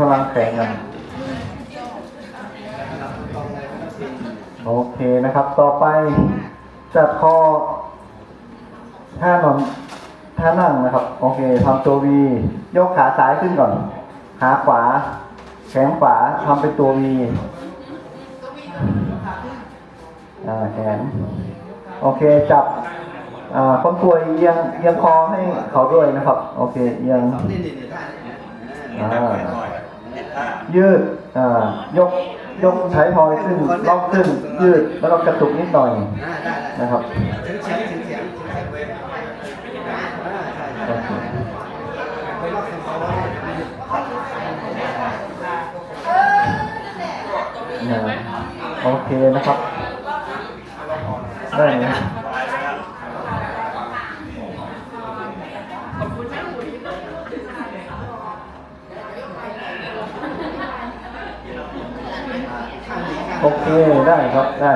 พลังแข่งกันโอเคนะครับ ต่อไปจัดคอท่านอนท่านั่งนะครับ โอเคทำตัววียกขาซ้ายขึ้นก่อน ขาขวา แขนขวาทำเป็นตัววีอ่าแขนโอเคจับอ่าคนป่วยเอียงเอียงคอให้เขาด้วยนะครับ โอเคเอียงนี่นี่นี่ท่านี่อ่า ยืดอ่ายกยกใช้พอยขึ้นล็อกขึ้น ยืดแล้วก็กระตุกนิดหน่อยอ่าได้ได้นะครับถึงเฉียงถึงเฉียงถึงเฉียงเว้ยอ่าใช่โอใช่เคไปล็อกของเขาไว้อ่าโอเคนะครับได้ไหม โอเคได้ครับได้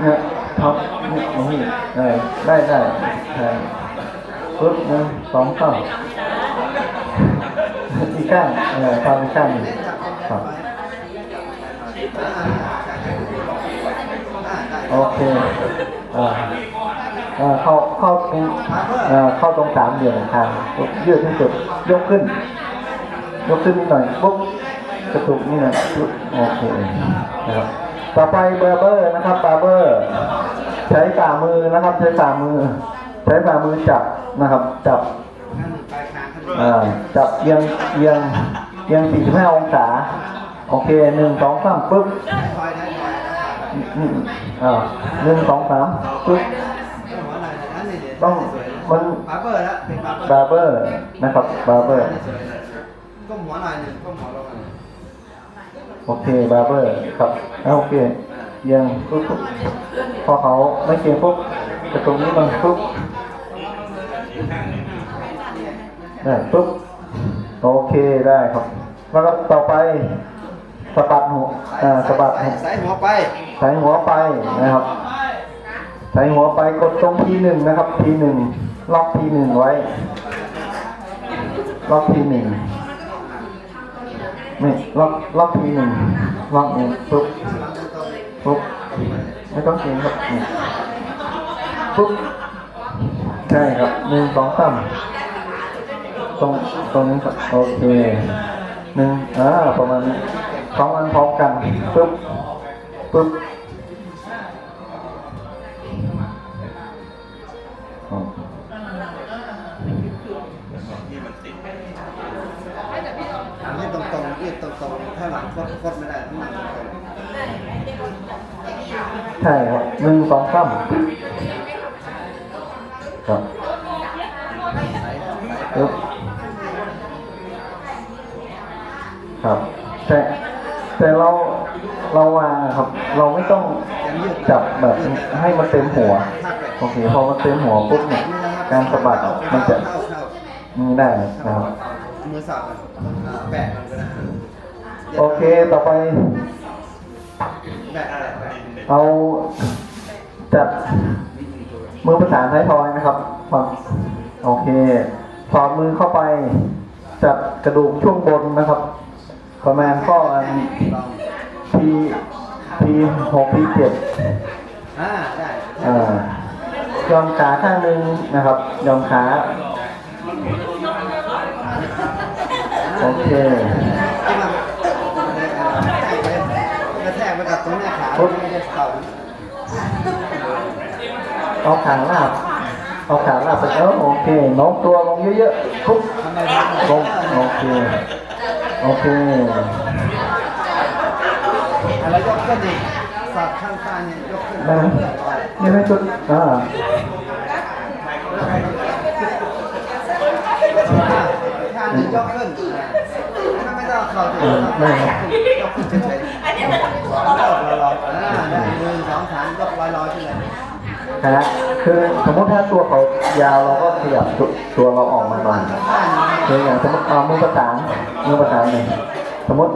เนี่ยครับนี่นี่ได้ได้ได้ใช่ปึ๊บนึ่งสองสามอีกข้างเออทำอีกข้างหนึ่งครับโอเคอ่าอ่าเข้าเข้าตรงอ่าเข้าตรงสามเหลี่ยมทางยืดที่สุดยกขึ้น ยกขึ้นนิดหน่อยปุ๊บกระตุกนี่น่อยปุ๊บโอเคนะครับ ต่อไปเบอร์เบอร์นะครับบาร์เบอร์ ใช้ฝ่ามือนะครับ ใช้ฝ่ามือ ใช้ฝ่ามือจับนะครับ จับอ่าจับเอียงเอียงเอียง 45 องศา โอเคหนึ่งสองสามปุ๊บอืมอ่าหนึ่งสองสามปึ๊บต้องมันบาร์เบอร์แล้วเป็นบาร์เบอร์บาร์เบอร์นะครับบาร์เบอร์ก้มหัวหน่อยหนึ่งก้มหัวลงหน่อย โอเคบาร์เบอร์ครับอ่าโอเคเอียังปุ๊บปุ๊บพอเขาไม่เก่งปุ๊บจะตรงนี้มันปุ๊บได้ปุ๊บโอเคได้ครับ แล้วก็ต่อไปสะบัดหัวอ่าสะบัดหัวใส่หัวไปใส่หัวไปนะครับใส่หัวไปกดตรงทีหนึ่งนะครับทีหนึ่งล็อกทีหนึ่งไว้ล็อกทีหนึ่ง นี่ล็อกล็อกทีหนึ่งล็อกนี่ปุ๊บปุ๊บไม่ต้องเก่งครับนี่ปุ๊บใช่ครับหนึ่งสองสามตรงตรงนี้ครับโอเคหนึ่งอ่าประมาณนี้สองอันพร้อมกันปุ๊บปุ๊บ หลังคดคดไม่ได้ต้องนั่งตรงใช่ครับหนึ่งสองสามครับปึ๊บครับแต่แต่เราเราวางอะครับ เราไม่ต้องจับแบบให้มันเต็มหัวโอเคพอมันเต็มหัวปุ๊บเนี่ยการสะบัดอะมันจะเข้าเข้านี่ได้นะครับมือสับอะอ่าแบะมันก็ได้ โอเคต่อไปแบะแบะแบะเอาจัดมือประสานท้ายทอยนะครับฝั่งโอเคสอดมือเข้าไป จัดกระดูกช่วงบนนะครับ ประมาณข้ออันลองทีทีหกทีเจ็ดอ่าได้อ่ายอมขาข้างหนึ่งนะครับยอมขาโอเค ไปกับตรงหน้าขาไม่ได้เข่าเอาขาลาบเอาขาลาบไปแล้วโอเคโน้มตัวลงเยอะๆทุบทำไมลงโอเคโอเคแล้วยกขึ้นอีกสับข้างข้างเนี่ยยกขึ้นได้ไหมนี่ไม่จุดอ่าข้างหนึ่งยกขึ้นถ้าไม่ต้องเข่าถึงยกขึ้นเฉย ๆอันนี้มันลอยลอยอ่าได้หนึ่งสองสามยกลอยลอยขึ้นเลยฮะคือสมมติถ้าตัวเขายาวเราก็ขยับตัวตัวเราออกมาหน่อยคืออย่างสมมติเอามือประสานมือประสานหนึ่งสมมติ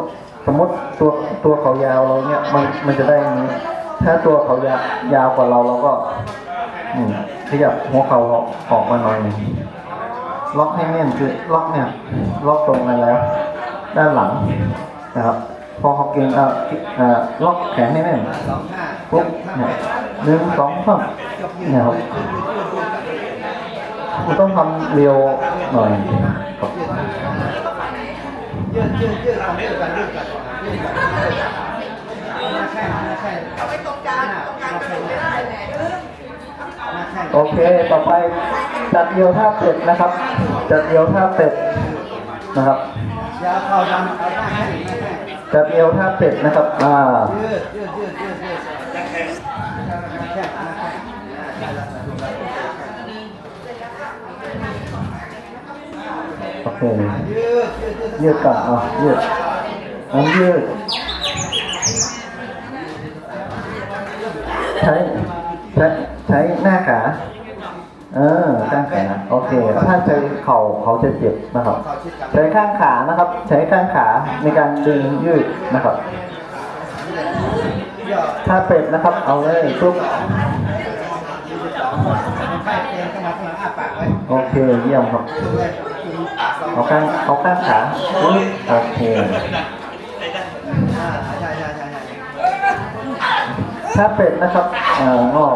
สมมติตัวตัวเขายาวเราเนี่ยมันมันจะได้อย่างนี้ ถ้าตัวเขายาวยาวกว่าเราเราก็อืมขยับหัวเขาเราออกมาหน่อยหนึ่งล็อกให้แน่นคือล็อกเนี่ยล็อกตรงกันแล้ว ด้านหลังนะครับ พอเขาเก่งอ่าอ่าล็อกแขนให้แน่นสองห้าปุ๊บเนี่ยหนึ่งสองสามเนี่ยครับคุณต้องทำเร็วหน่อยครับโอเค ต่อไปจัดเดียวท่าเป็ดนะครับ จัดเดียวท่าเป็ดนะครับยาเข่าดำเอาหน้าแข้งหน้าแข้ง จัดเดียวท่าเป็ดนะครับ อ่ายืดยืดยืดยืดยืดหน้าแข้งหน้าแข้งหน้าแข้งได้แล้วถูกแล้วโอเคยืดยืดยืดยืดก่อนอะยืดอันยืด ใช้ ใช้ ใช้หน้าขาเออข้างขา โอเค ถ้าใช้เข่าเขาจะเจ็บนะครับ ใช้ข้างขานะครับ ใช้ข้างขาในการดึงยืดนะครับ ถ้าเป็ดนะครับ เอาเลยปุ๊บยืดสองไข้เตียงเข้ามาข้างหน้าปากไว้โอเคเยี่ยมครับ เอาข้างเอาข้างขาโอเคถ้าเป็ดนะครับเอ่องอ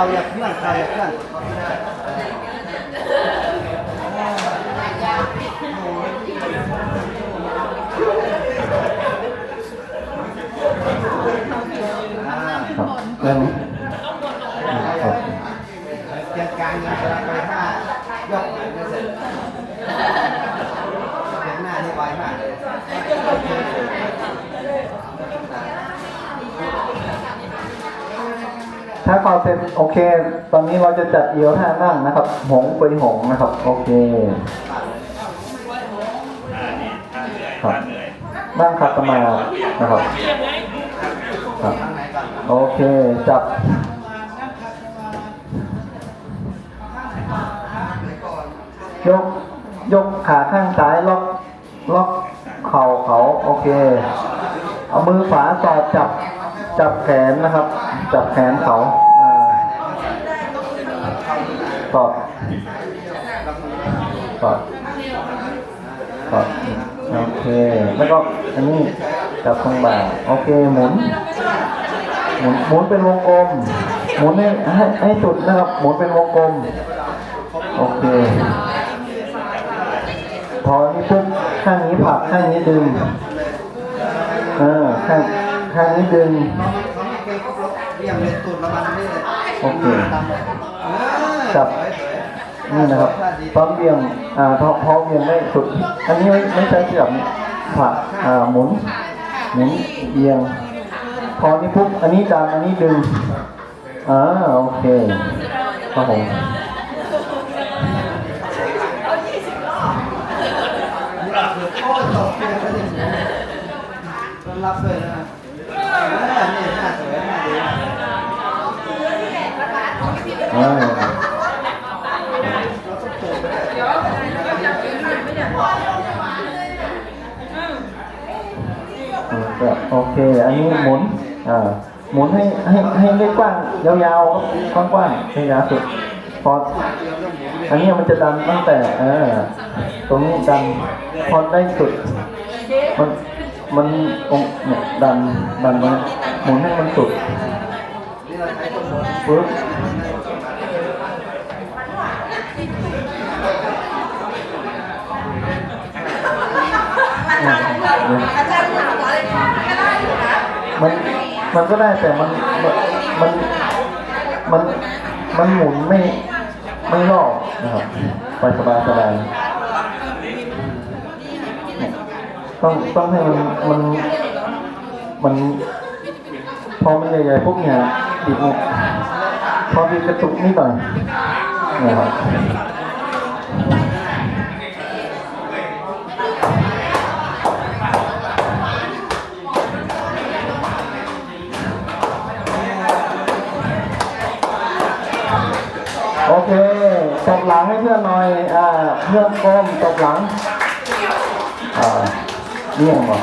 ขาอยากเพื่อนเขาอยากเพื่อนอ่าเพื่อนครับ เกียร์กลางเงินเวลาไปห้ายกหน่อยไม่เสร็จเกียร์หน้านี่ไวมากเลย ถ้าคอเซ็ตโอเค ตอนนี้เราจะจัดเอียวท่านั่งนะครับ หงไปหงนะครับ โอเคครับนั่งขัดสมาธินะครับครับ โอเค จับ ยก ยกขาข้างซ้ายล็อก ล็อกเข่าเขา โอเค เอามือขวาสอดจับ จับแขนนะครับ จับแขนเขาอ่อดสอดสอดโอเค แล้วก็อันนี้จับตรงบ่าโอเค หมุน หมุน หมุนเป็นวงกลม หมุนให้ให้ให้สุดนะครับ หมุนเป็นวงกลม โอเค พอนี้ปุ๊บข้างนี้ผักข้างนี้ดึง เออ ข้าง ข้างนี้ดึง เขาไม่เคยก็เรียงเลยตูดระมันนี่เลยโอเค ตามเลยเออจับ สวยสวยนี่นะครับพร้อมเบี่ยงอ่าพอพร้อมเบี่ยงได้สุด อันนี้ไม่ไม่ใช่เสียบผลักอ่าหมุนหมุนเบี่ยง พอนี้ปุ๊บอันนี้ดันอันนี้ดึงอ่าโอเคครับผมโอ้ยตกเตียงก็ยังต้อนรับด้วยนะเออนี่หน้าสวยหน้าดี อ่าโอเค อันนี้หมุนอ่าหมุนให้ให้ให้ได้กว้างยาวๆครับกว้างๆให้ยาวสุดพออันนี้มันจะดันตั้งแต่เออตรงนี้ดันพอได้สุด มันมันองเนี่ยดันดันมาหมุนให้มันสุด นี่เราใช้ต้นบนปึ๊บมันมันก็ได้แต่มันมันมันมันหมุนไม่ไม่รอบนะครับไปสบายสบายต้องต้องให้มันมันมัน พอมันใหญ่ๆพวกเนี่ยติดพอบิดกระตุกนิดหน่อยนะครับ โอเค ตบหลังให้เพื่อนหน่อย อ่า เพื่อนก้มตบหลัง อ่าเลี่ยมบ่